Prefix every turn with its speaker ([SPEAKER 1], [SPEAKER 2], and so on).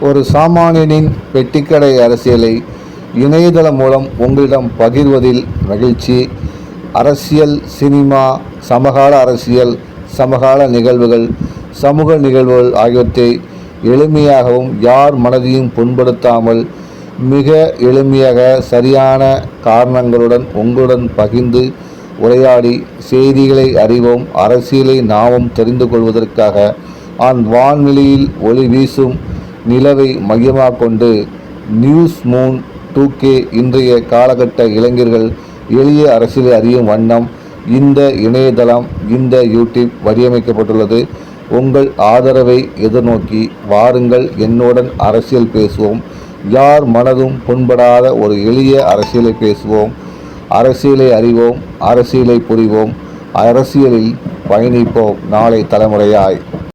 [SPEAKER 1] ஒரு சாமானியனின் பெட்டிக்கடை அரசியலை இணையதளம் மூலம் உங்களிடம் பகிர்வதில் மகிழ்ச்சி. அரசியல் சினிமா சமகால அரசியல் சமகால நிகழ்வுகள் சமூக நிகழ்வுகள் ஆகியவற்றை எளிமையாகவும் யார் மனதையும் புண்படுத்தாமல் மிக எளிமையாக சரியான காரணங்களுடன் உங்களுடன் பகிர்ந்து உரையாடி செய்திகளை அறிவோம் அரசியலை நாமும் தெரிந்து கொள்வதற்காக ஆன் வான்வெளியில் ஒளி வீசும் நிலவை மையமாக கொண்டு நியூஸ் மூன் டூ கே இன்றைய காலகட்ட இளைஞர்கள் எளிய அரசியலை அறியும் வண்ணம் இந்த இணையதளம் இந்த யூடியூப் வடிவமைக்கப்பட்டுள்ளது. உங்கள் ஆதரவை எதிர்நோக்கி வாருங்கள். என்னுடன் அரசியல் பேசுவோம். யார் மனதும் புண்படாத ஒரு எளிய அரசியலை பேசுவோம். அரசியலை அறிவோம் அரசியலை புரிவோம் அரசியலில் பயணிப்போம். நாளை தலைமுறையாய்.